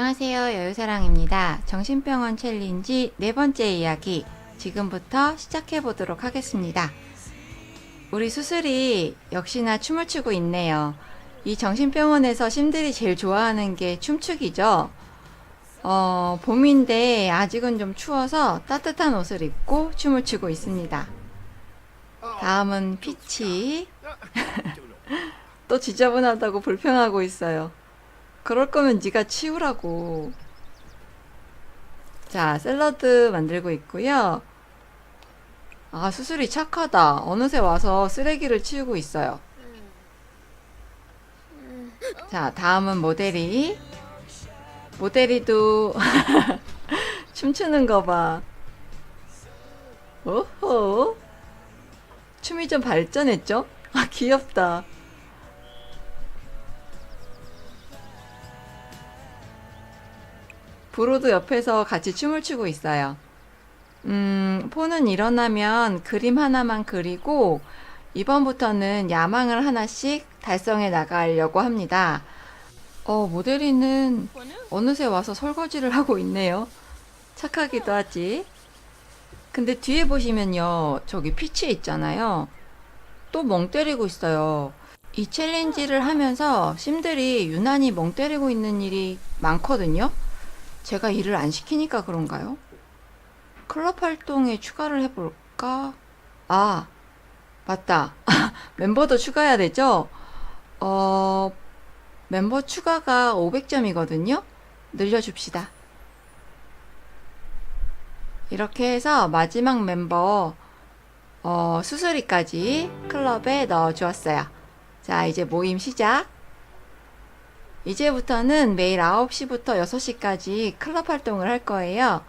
안녕하세요. 여유사랑입니다. 정신병원 챌린지 네 번째 이야기 지금부터 시작해 보도록 하겠습니다. 우리 수술이 역시나 춤을 추고 있네요. 이 정신병원에서 심들이 제일 좋아하는 게 춤추기죠. 어, 봄인데 아직은 좀 추워서 따뜻한 옷을 입고 춤을 추고 있습니다. 다음은 피치. 또 지저분하다고 불평하고 있어요. 그럴 거면 네가 치우라고. 자, 샐러드 만들고 있고요. 아, 수술이 착하다. 어느새 와서 쓰레기를 치우고 있어요. 자, 다음은 모델이. 모델이도 춤추는 거 봐. 오호. 춤이 좀 발전했죠? 아, 귀엽다. 브로도 옆에서 같이 춤을 추고 있어요. 음, 포는 일어나면 그림 하나만 그리고 이번부터는 야망을 하나씩 달성해 나가려고 합니다. 어, 모델이는 어느새 와서 설거지를 하고 있네요. 착하기도 하지. 근데 뒤에 보시면요. 저기 피치 있잖아요. 또 멍 때리고 있어요. 이 챌린지를 하면서 심들이 유난히 멍 때리고 있는 일이 많거든요. 제가 일을 안 시키니까 그런가요? 클럽 활동에 추가를 해볼까? 아, 맞다. 멤버도 추가해야 되죠? 어, 멤버 추가가 500점이거든요? 늘려줍시다. 이렇게 해서 마지막 mem버, 어, 수수리까지 클럽에 넣어주었어요. 자, 이제 모임 시작. 이제부터는 매일 9시부터 6시까지 클럽 활동을 할 거예요.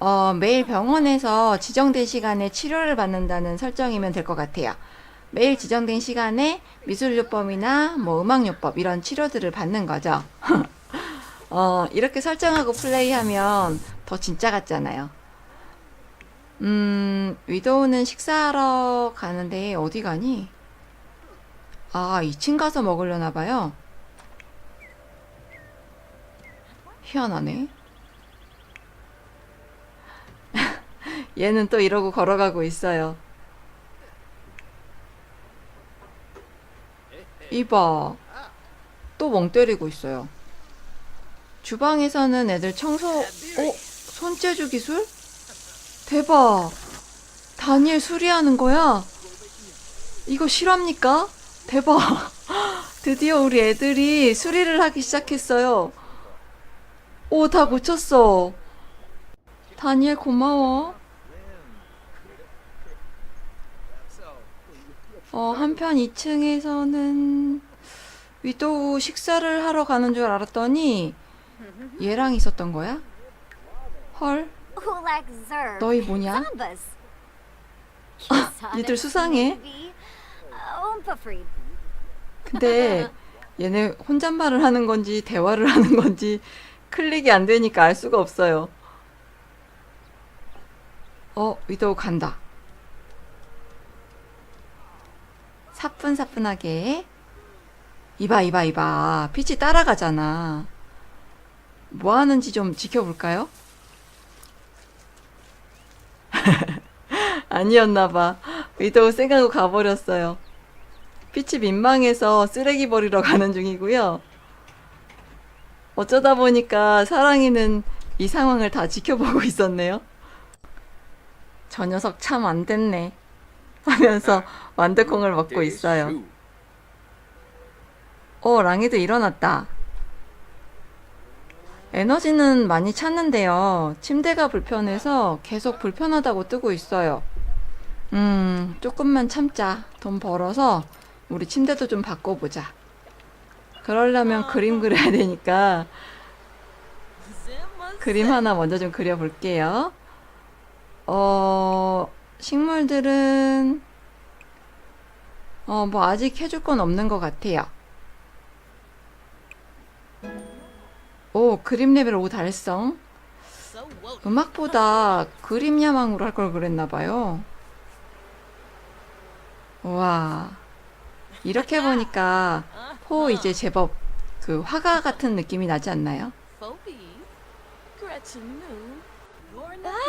어, 매일 병원에서 지정된 시간에 치료를 받는다는 설정이면 될 것 같아요. 매일 지정된 시간에 미술요법이나 뭐 음악요법 이런 치료들을 받는 거죠. 어, 이렇게 설정하고 플레이하면 더 진짜 같잖아요. 음, 위도우는 식사하러 가는데 어디 가니? 아, 2층 가서 먹으려나 봐요. 희한하네. 얘는 또 이러고 걸어가고 있어요. 이봐. 또 멍 때리고 있어요. 주방에서는 애들 청소, 어? 손재주 기술? 대박. 다니엘 수리하는 거야? 이거 실합니까? 대박. 드디어 우리 애들이 수리를 하기 시작했어요. 오, 다 고쳤어. 다니엘 고마워. 어, 한편 2층에서는 위도우 식사를 하러 가는 줄 알았더니 얘랑 있었던 거야? 헐, 너희 뭐냐? 얘들 수상해. 근데 얘네 혼잣말을 하는 건지 대화를 하는 건지 클릭이 안 되니까 알 수가 없어요. 어, 위도우 간다. 사뿐사뿐하게. 이봐, 이봐, 이봐. 피치 따라가잖아. 뭐 하는지 좀 지켜볼까요? 아니었나봐. 위도우 쌩하고 가버렸어요. 피치 민망해서 쓰레기 버리러 가는 중이고요. 어쩌다 보니까 사랑이는 이 상황을 다 지켜보고 있었네요. 저 녀석 참 안 됐네. 하면서 완두콩을 먹고 있어요. 어, 랑이도 일어났다. 에너지는 많이 찼는데요. 침대가 불편해서 계속 불편하다고 뜨고 있어요. 음, 조금만 참자. 돈 벌어서 우리 침대도 좀 바꿔보자. 그러려면 그림 그려야 되니까 그림 하나 먼저 좀 그려볼게요. 어, 식물들은 어, 뭐 아직 해줄 건 없는 것 같아요. 오, 그림 레벨 5 달성. 음악보다 그림 야망으로 할 걸 그랬나 봐요. 와. 이렇게 보니까 포 이제 제법 그 화가 같은 느낌이 나지 않나요?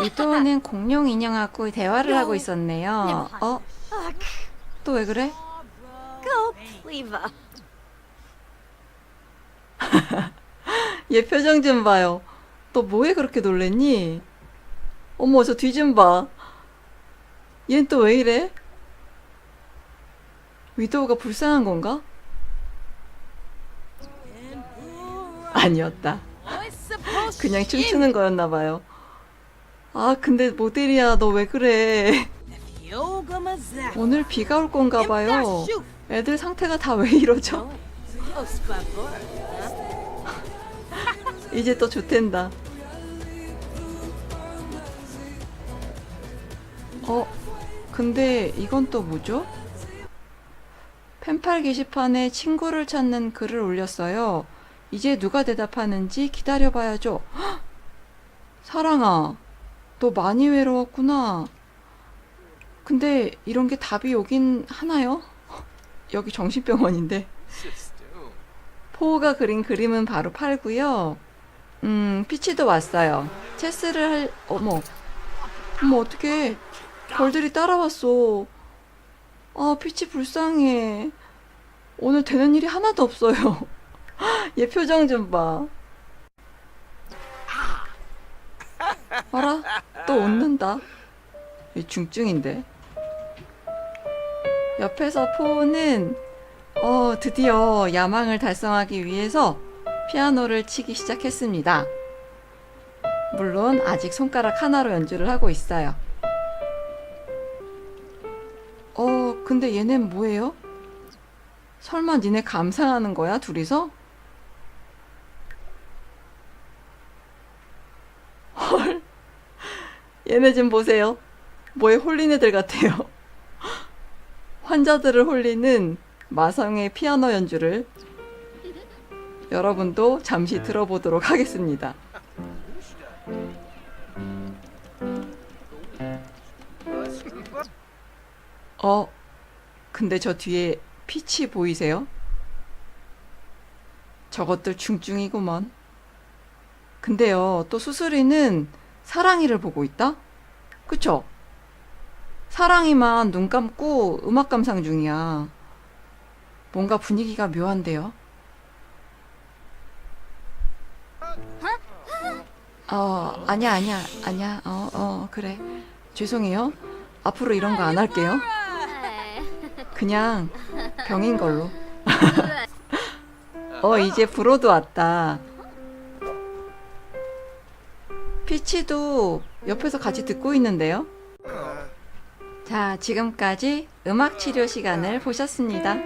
위도우는 공룡 인형하고 대화를 하고 있었네요. 어? 또 왜 그래? 얘 표정 좀 봐요. 너 뭐해 그렇게 놀랬니? 어머, 저 뒤 좀 봐. 얘는 또 왜 이래? 위도우가 불쌍한 건가? 아니었다. 그냥 춤추는 거였나 봐요. 아, 근데 모델이야, 너 왜 그래? 오늘 비가 올 건가 봐요. 애들 상태가 다 왜 이러죠? 이제 또 좋댄다. 어, 근데 이건 또 뭐죠? 펜팔 게시판에 친구를 찾는 글을 올렸어요. 이제 누가 대답하는지 기다려봐야죠. 헉! 사랑아, 너 많이 외로웠구나. 근데 이런 게 답이 오긴 하나요? 여기 정신병원인데. 포우가 그린 그림은 바로 팔고요. 음, 피치도 왔어요. 체스를 할, 어머. 어머, 어떡해. 벌들이 따라왔어. 아, 피치 불쌍해. 오늘 되는 일이 하나도 없어요. 얘 표정 좀 봐. 봐라, 또 웃는다. 얘 중증인데. 옆에서 포우는 어, 드디어 야망을 달성하기 위해서 피아노를 치기 시작했습니다. 물론 아직 손가락 하나로 연주를 하고 있어요. 근데 얘넨 뭐예요? 설마 니네 감상하는 거야, 둘이서? 헐. 얘네 좀 보세요. 뭐에 홀린 애들 같아요. 환자들을 홀리는 마성의 피아노 연주를 여러분도 잠시 들어보도록 하겠습니다. 어, 근데 저 뒤에 피치 보이세요? 저것들 중증이구먼. 근데요, 또 수술이는 사랑이를 보고 있다? 그쵸? 사랑이만 눈 감고 음악 감상 중이야. 뭔가 분위기가 묘한데요. 어, 아니야, 아니야, 아니야. 어, 어, 그래. 죄송해요. 앞으로 이런 거 안 할게요. 그냥 병인 걸로. 어, 이제 브로도 왔다. 피치도 옆에서 같이 듣고 있는데요. 자, 지금까지 음악 치료 시간을 보셨습니다.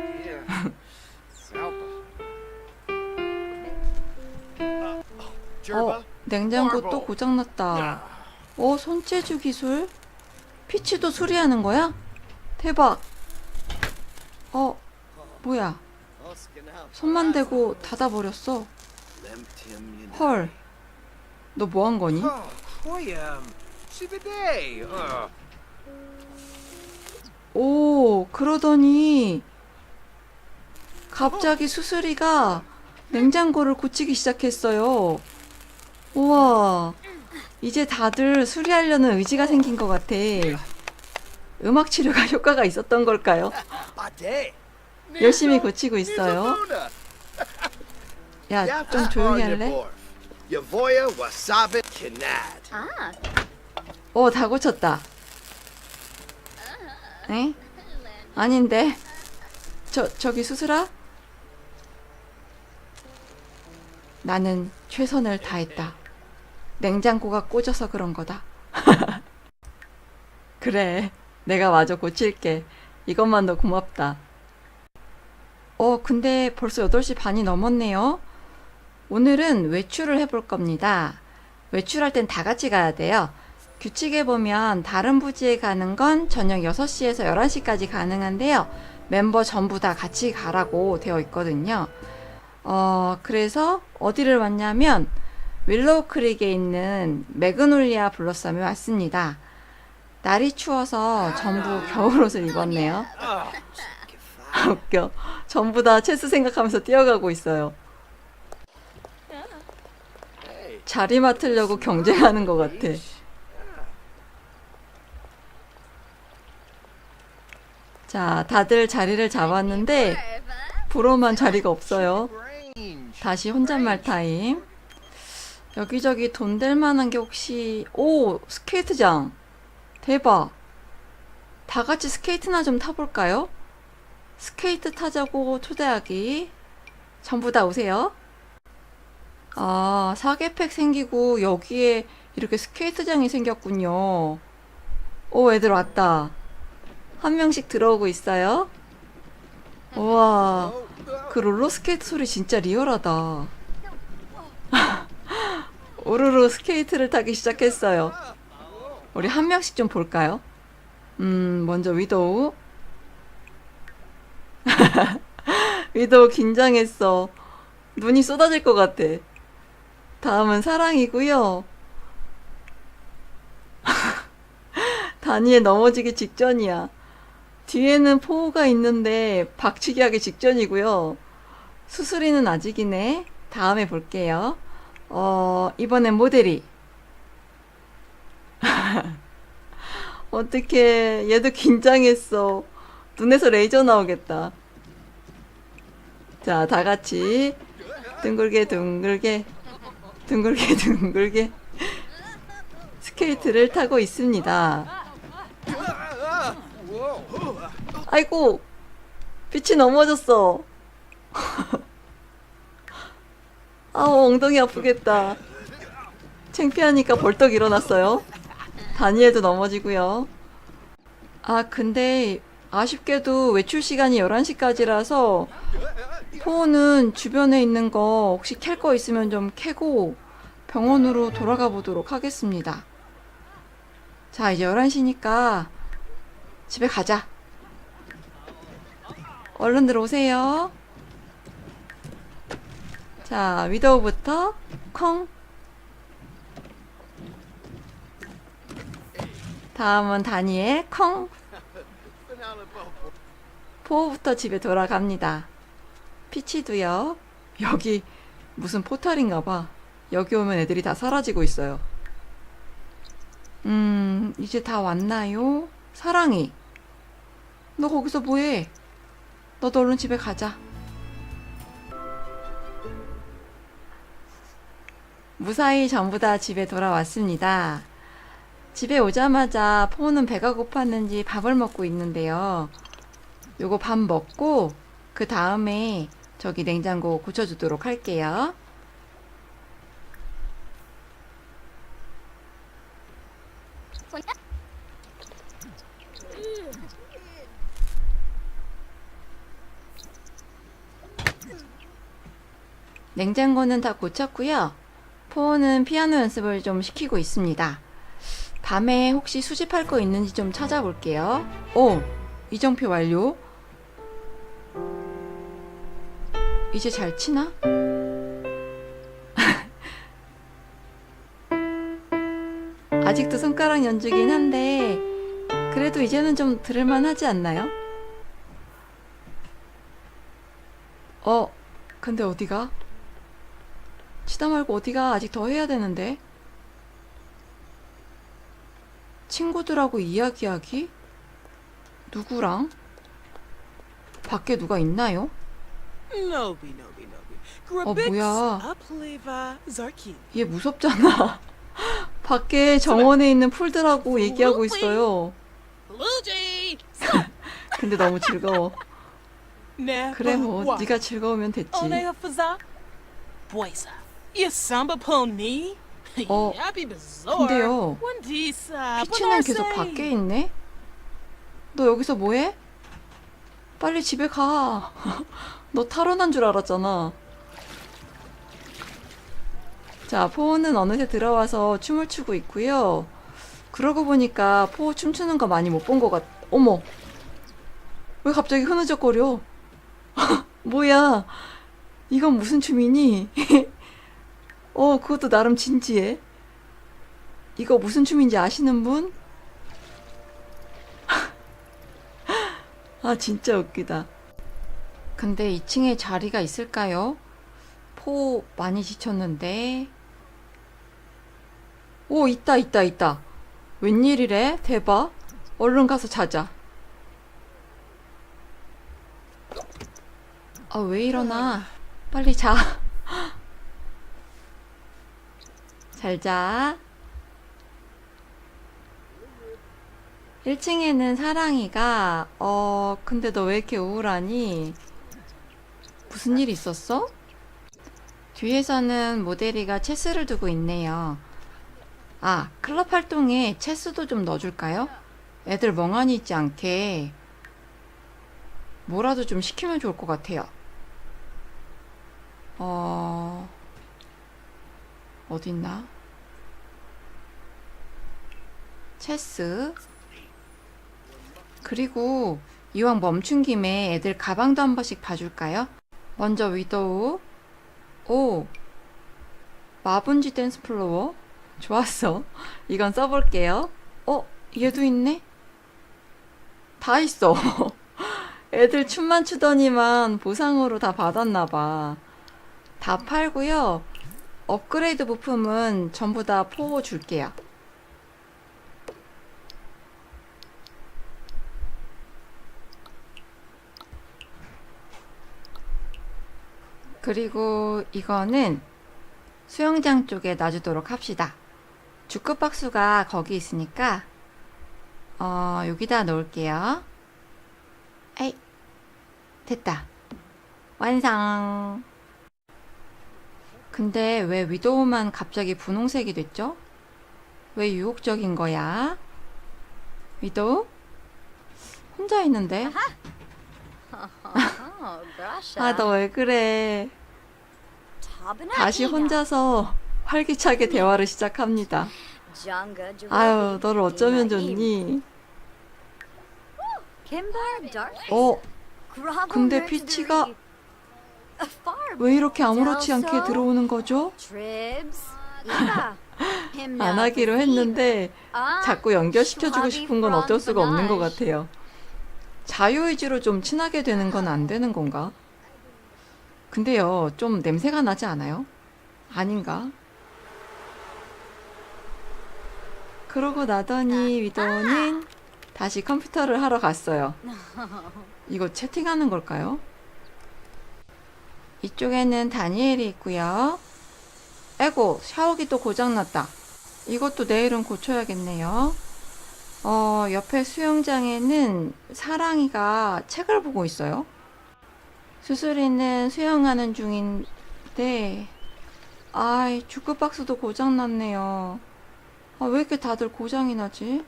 어, 냉장고 또 고장났다. 어, 손재주 기술? 피치도 수리하는 거야? 대박. 어, 뭐야. 손만 대고 닫아버렸어. 헐. 너 뭐 한 거니? 오, 그러더니 갑자기 수수리가 냉장고를 고치기 시작했어요. 우와, 이제 다들 수리하려는 의지가 생긴 것 같아. 음악 치료가 효과가 있었던 걸까요? 열심히 고치고 있어요. 야, 좀 조용히 할래? Wasabi kinad. 어, 다 고쳤다. 에? 아닌데. 저, 저기 수술아? 나는 최선을 다했다. 냉장고가 꽂아서 그런 거다. 그래. 내가 마저 고칠게. 이것만도 고맙다. 어, 근데 벌써 8시 반이 넘었네요. 오늘은 외출을 해볼 겁니다. 외출할 땐 다 같이 가야 돼요. 규칙에 보면 다른 부지에 가는 건 저녁 6시에서 11시까지 가능한데요. 멤버 전부 다 같이 가라고 되어 있거든요. 어, 그래서 어디를 왔냐면 윌로우 크릭에 있는 매그놀리아 블러썸에 왔습니다. 날이 추워서 전부 겨울옷을 입었네요. 아, 웃겨. 전부 다 체스 생각하면서 뛰어가고 있어요. 자리 맡으려고 경쟁하는 것 같아. 자, 다들 자리를 잡았는데 브로만 자리가 없어요. 다시 혼잣말 타임. 여기저기 돈 될 만한 게 혹시 오 스케이트장 대박. 다 같이 스케이트나 좀 타볼까요? 스케이트 타자고 초대하기. 전부 다 오세요. 아, 사계팩 생기고 여기에 이렇게 스케이트장이 생겼군요. 오, 애들 왔다. 한 명씩 들어오고 있어요. 우와, 그 롤러스케이트 소리 진짜 리얼하다. 우르르 스케이트를 타기 시작했어요. 우리 한 명씩 좀 볼까요? 음, 먼저 위도우. 위도우 긴장했어. 눈이 쏟아질 것 같아. 다음은 사랑이고요. 다니엘 넘어지기 직전이야. 뒤에는 포우가 있는데 박치기 하기 직전이고요. 수수리는 아직이네. 다음에 볼게요. 어, 이번엔 모델이. 어떡해. 얘도 긴장했어. 눈에서 레이저 나오겠다. 자, 다 같이 둥글게 둥글게 둥글게 둥글게 스케이트를 타고 있습니다. 아이고, 빛이 넘어졌어. 아우, 엉덩이 아프겠다. 창피하니까 벌떡 일어났어요. 다니엘도 넘어지고요. 아, 근데 아쉽게도 외출 시간이 11시까지라서 포는 주변에 있는 거 혹시 캘 거 있으면 좀 캐고 병원으로 돌아가 보도록 하겠습니다. 자, 이제 11시니까 집에 가자. 얼른 들어오세요. 자, 위도우부터 콩. 다음은 다니엘 콩. 포부터 집에 돌아갑니다. 피치도요. 여기 무슨 포탈인가 봐. 여기 오면 애들이 다 사라지고 있어요. 음, 이제 다 왔나요? 사랑이. 너 거기서 뭐해? 너도 얼른 집에 가자. 무사히 전부 다 집에 돌아왔습니다. 집에 오자마자 포는 배가 고팠는지 밥을 먹고 있는데요. 요거 밥 먹고 그 다음에 저기 냉장고 고쳐주도록 할게요. 냉장고는 다 고쳤고요. 포는 피아노 연습을 좀 시키고 있습니다. 밤에 혹시 수집할 거 있는지 좀 찾아볼게요. 오, 이정표 완료. 이제 잘 치나? 아직도 손가락 연주긴 한데 그래도 이제는 좀 들을만 하지 않나요? 어, 근데 어디가? 치다 말고 어디가 아직 더 해야 되는데? 친구들하고 이야기하기? 누구랑? 밖에 누가 있나요? 어, 뭐야. 얘 무섭잖아. 밖에 정원에 있는 풀들하고 얘기하고 있어요. 근데 너무 즐거워. 그래 뭐 네가 즐거우면 됐지. 어. 근데요. 피치는 계속 밖에 있네? 너 여기서 뭐해? 빨리 집에 가. 너 탈원한 줄 알았잖아. 자, 포는 어느새 들어와서 춤을 추고 있고요. 그러고 보니까 포 춤추는 거 많이 못 본 것 같... 어머! 왜 갑자기 흐느적거려? 뭐야? 이건 무슨 춤이니? 어, 그것도 나름 진지해. 이거 무슨 춤인지 아시는 분? 아, 진짜 웃기다. 근데 2층에 자리가 있을까요? 포 많이 지쳤는데. 오, 있다, 있다, 있다. 웬일이래? 대박. 얼른 가서 자자. 아, 왜 이러나? 빨리 자. 잘 자. 1층에는 사랑이가, 어, 근데 너 왜 이렇게 우울하니? 무슨 일 있었어? 뒤에서는 모델이가 체스를 두고 있네요. 아, 클럽 활동에 체스도 좀 넣어줄까요? 애들 멍하니 있지 않게 뭐라도 좀 시키면 좋을 것 같아요. 어, 어딨나? 체스. 그리고 이왕 멈춘 김에 애들 가방도 한 번씩 봐줄까요? 먼저 위도우. 오, 마분지 댄스 플로어. 좋았어. 이건 써볼게요. 어, 얘도 있네? 다 있어. 애들 춤만 추더니만 보상으로 다 받았나봐. 다 팔고요. 업그레이드 부품은 전부 다 포 줄게요. 그리고 이거는 수영장 쪽에 놔주도록 합시다. 주크 박스가 거기 있으니까 어, 여기다 놓을게요. 에이, 됐다. 완성. 근데 왜 위도우만 갑자기 분홍색이 됐죠? 왜 유혹적인 거야? 위도우? 혼자 있는데? 아, 너 왜 그래? 다시 혼자서 활기차게 대화를 시작합니다. 아유, 너를 어쩌면 좋니? 어, 근데 피치가 왜 이렇게 아무렇지 않게 들어오는 거죠? 안 하기로 했는데 자꾸 연결시켜주고 싶은 건 어쩔 수가 없는 것 같아요. 자유의지로 좀 친하게 되는 건 안 되는 건가? 근데요, 좀 냄새가 나지 않아요? 아닌가? 그러고 나더니 위도우는 다시 컴퓨터를 하러 갔어요. 이거 채팅하는 걸까요? 이쪽에는 다니엘이 있고요. 에고, 샤워기 또 고장났다. 이것도 내일은 고쳐야겠네요. 어, 옆에 수영장에는 사랑이가 책을 보고 있어요. 수술이는 수영하는 중인데, 아이, 주크박스도 고장났네요. 아, 왜 이렇게 다들 고장이 나지?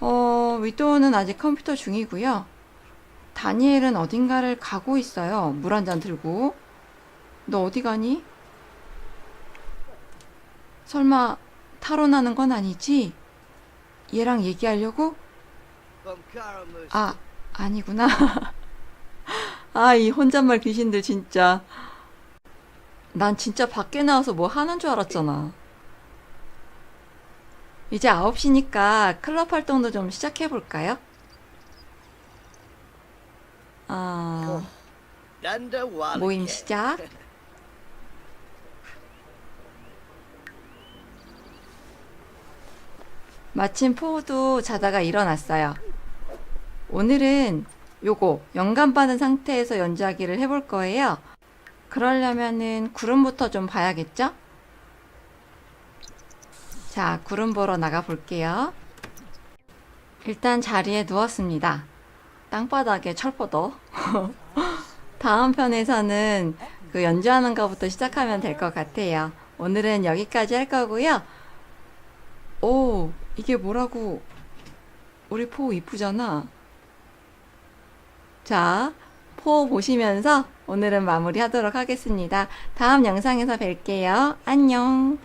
어, 위도우는 아직 컴퓨터 중이고요. 다니엘은 어딘가를 가고 있어요. 물 한 잔 들고. 너 어디 가니? 설마 타로나는 건 아니지? 얘랑 얘기하려고? 아, 아니구나. 아, 이 혼잣말 귀신들 진짜. 난 진짜 밖에 나와서 뭐 하는 줄 알았잖아. 이제 9시니까 클럽 활동도 좀 시작해 볼까요? 아, Danda Wallake. 모임 시작. 마침 포도 자다가 일어났어요. 오늘은 요거 영감 받은 상태에서 연주하기를 해볼 거예요. 그러려면은 구름부터 좀 봐야겠죠? 자, 구름 보러 나가 볼게요. 일단 자리에 누웠습니다. 땅바닥에 철퍼도. 다음 편에서는 그 연주하는 것부터 시작하면 될 것 같아요. 오늘은 여기까지 할 거고요. 오, 이게 뭐라고. 우리 포 이쁘잖아. 자, 포 보시면서 오늘은 마무리 하도록 하겠습니다. 다음 영상에서 뵐게요. 안녕.